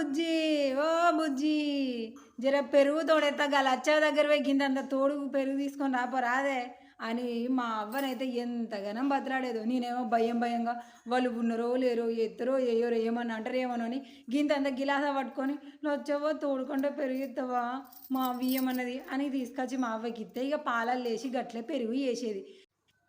బుజ్జి ఓ బుజ్జి. జర పెరుగు తోడెత్తా గల అచ్చా దగ్గర పోయి అంత తోడు పెరుగు తీసుకొని రాపో రాదే. అని మా అవ్వనైతే ఎంతగానో బతలాడేదో. నేనేమో భయం భయంగా వాళ్ళు ఉన్నారో లేరో ఎత్తరో ఏయోరో ఏమన్నా అంటారు ఏమో అని గింతంత గిలాస పట్టుకొని వచ్చావో తోడుకుంటే పెరుగుతావా మా అవ్వ ఏమన్నది? అని తీసుకొచ్చి మా అవ్వకి ఇస్తే ఇక పాలలు లేచి గట్లే పెరుగు వేసేది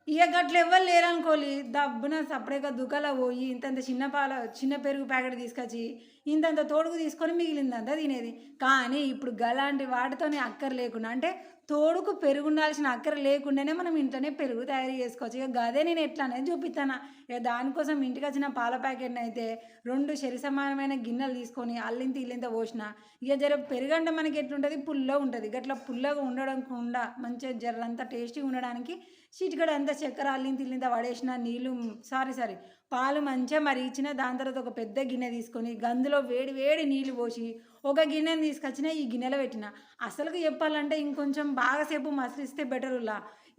ఇక గట్ల ఎవ్వరు లేరనుకోలి దబ్బున సపరేట్గా దుకాలో పోయి ఇంతంత చిన్న పాల చిన్న పెరుగు ప్యాకెట్ తీసుకొచ్చి ఇంతంత తోడుకు తీసుకొని మిగిలిందంతా తినేది. కానీ ఇప్పుడు గలాంటి వాటితోనే అక్కర లేకుండా అంటే తోడుకు పెరుగు ఉండాల్సిన అక్కర లేకుండానే మనం ఇంట్లోనే పెరుగు తయారు చేసుకోవచ్చు. ఇక గదే నేను ఎట్లా అనేది చూపిస్తాను ఇక దానికోసం ఇంటికి వచ్చిన పాల ప్యాకెట్ని అయితే రెండు శరి సమానమైన గిన్నెలు తీసుకొని అల్లింత ఇల్లింత పోసిన. ఇక జర పెరుగంటే మనకి ఎట్లుంటుంది? పుల్లగా ఉంటుంది. గట్లా పుల్లగా ఉండడం కూడా మంచిగా జరంతా టేస్టీగా ఉండడానికి చిటికడ అంతా చక్కెర అల్లింత ఇల్లింత పడేసిన నీళ్ళు సారీ సారీ పాలు మంచిగా మరిగించిన దాని తర్వాత ఒక పెద్ద గిన్నె తీసుకొని గందులో వేడి వేడి నీళ్ళు పోసి ఒక గిన్నెని తీసుకొచ్చిన ఈ గిన్నెలో పెట్టిన. అసలుకి చెప్పాలంటే ఇంకొంచెం బాగాసేపు మసలిస్తే బెటరులా?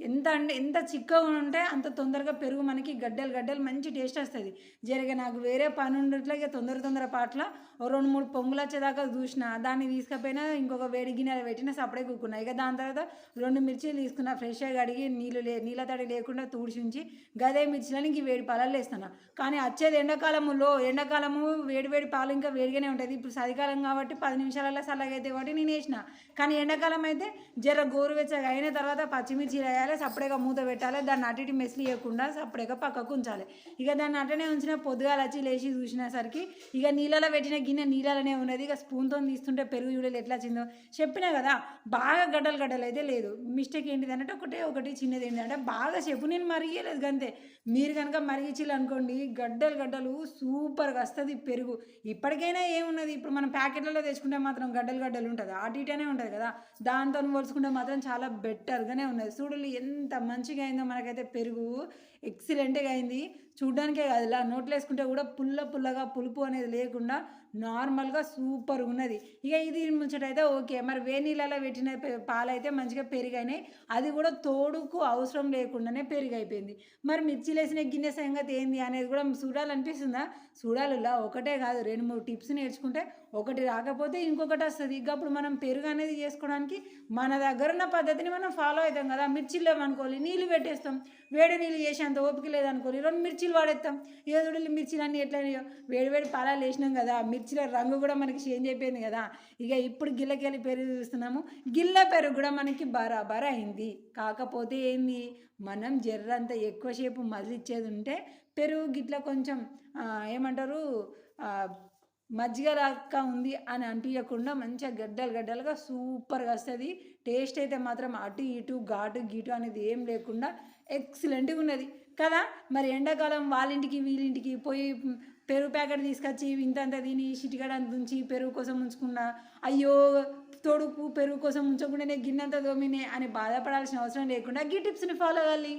ఎంత అంటే ఎంత చిక్కగా ఉంటే అంత తొందరగా పెరుగు మనకి గడ్డలు గడ్డలు మంచి టేస్ట్ వస్తుంది. జరిగే నాకు వేరే పని ఉండట్లే ఇక తొందర తొందర పాటల ఓ రెండు మూడు పొంగులు వచ్చేదాకా చూసిన దాన్ని తీసుకపోయినా ఇంకొక వేడి గిన్నెలు పెట్టిన సపడే కూకున్నా ఇక దాని తర్వాత రెండు మిర్చీలు తీసుకున్నా ఫ్రెష్గా కడిగి నీళ్ళు లే నీళ్ళ తడి లేకుండా తూడిచించి గదే మిర్చిలని ఇంక వేడి పాలల్లో వేస్తున్నా. కానీ వచ్చేది ఎండాకాలములో ఎండాకాలము వేడి వేడి పాలు ఇంకా వేడిగానే ఉంటుంది. ఇప్పుడు చలికాలం కాబట్టి పది నిమిషాలలో చల్లగైతే కాబట్టి నేను వేసిన. కానీ ఎండాకాలం అయితే జర గోరువెచ్చగా అయిన తర్వాత పచ్చిమిర్చి వేయాలి సపరేట్గా మూత పెట్టాలి దాన్ని అటు ఇటు మెస్లు వేయకుండా సపరేట్గా పక్కకు ఉంచాలి. ఇక దాన్ని అటనే ఉంచిన పొద్దుగాల వచ్చి లేచి చూసినసరికి ఇక నీళ్ళలో పెట్టిన గిన్నె నీళ్ళలోనే ఉన్నది. ఇక స్పూన్తో తీస్తుంటే పెరుగు చూడలేదు ఎట్లా వచ్చిందో. చెప్పినా కదా బాగా గడ్డలు గడ్డలు అయితే లేదు. మిస్టేక్ ఏంటిది అంటే ఒకటే ఒకటి చిన్నది ఏంటంటే బాగా చెప్పు నేను మరిగేయలేదు అంతే మీరు కనుక మరిగించాలి అనుకోండి గడ్డలు గడ్డలు సూపర్గా వస్తుంది పెరుగు. ఇప్పటికైనా ఏమున్నది? ఇప్పుడు మనం ప్యాకెట్లలో తెచ్చుకుంటే మాత్రం గడ్డలు గడ్డలు ఉంటుంది. అటు ఇటనే ఉంటుంది కదా. దాంతో పోల్చుకుంటే మాత్రం చాలా బెటర్గానే ఉన్నది. చూడలు ఎంత మంచిగా అయిందో మనకైతే పెరుగు ఎక్సలెంట్గా అయింది. చూడ్డానికే కాదు ఇలా నోట్లో వేసుకుంటే కూడా పుల్ల పుల్లగా పులుపు అనేది లేకుండా నార్మల్గా సూపర్ ఉన్నది. ఇక ఇది ముచ్చటైతే ఓకే. మరి వేడి నీళ్ళలో పెట్టిన పాలైతే మంచిగా పెరిగాయినాయి అది కూడా తోడుకు అవసరం లేకుండానే పెరిగైపోయింది. మరి మిర్చి లేసిన గిన్నె సంగతి ఏంది అనేది కూడా చూడాలనిపిస్తుందా? చూడాలిలా ఒకటే కాదు. రెండు మూడు టిప్స్ నేర్చుకుంటే ఒకటి రాకపోతే ఇంకొకటి వస్తుంది. ఇక అప్పుడు మనం పెరుగు అనేది చేసుకోవడానికి మన దగ్గర ఉన్న పద్ధతిని మనం ఫాలో అవుతాం కదా. మిర్చి మిర్చిలు లేవనుకోవాలి నీళ్ళు పెట్టేస్తాం. వేడి నీళ్ళు చేసేంత ఓపిక లేదనుకోవాలి రెండు మిర్చిలు వాడేస్తాం ఏదోడు మిర్చిలు అన్నీ ఎట్లా వేడి వేడి పాలాలు వేసినాం కదా మిర్చిల రంగు కూడా మనకి చేంజ్ అయిపోయింది కదా. ఇక ఇప్పుడు గిల్లకెళ్ళి పెరుగు చూస్తున్నాము. గిల్ల పెరుగు కూడా మనకి బరాబర్ అయింది. కాకపోతే ఏంది? మనం జర్రంత ఎక్కువసేపు మదిలిచ్చేది ఉంటే పెరుగు గిట్ల కొంచెం ఏమంటారు? మజ్జిగ రాక ఉంది అని అనిపించకుండా మంచిగా గడ్డలు గడ్డలుగా సూపర్గా వస్తుంది. టేస్ట్ అయితే మాత్రం అటు ఇటు ఘాటు గీటు అనేది ఏం లేకుండా ఎక్సలెంట్గా ఉన్నది. కదా? మరి ఎండాకాలం వాళ్ళ ఇంటికి వీళ్ళింటికి పోయి పెరుగు ప్యాకెట్ తీసుకొచ్చి ఇంతంత తిని చిటికడ ఉంచి పెరుగు కోసం ఉంచుకున్నా అయ్యో తొడుపు పెరుగు కోసం ఉంచకుండానే గిన్నెంత దోమినే అని బాధపడాల్సిన అవసరం లేకుండా గీ టిప్స్ని ఫాలో అవ్వాలి.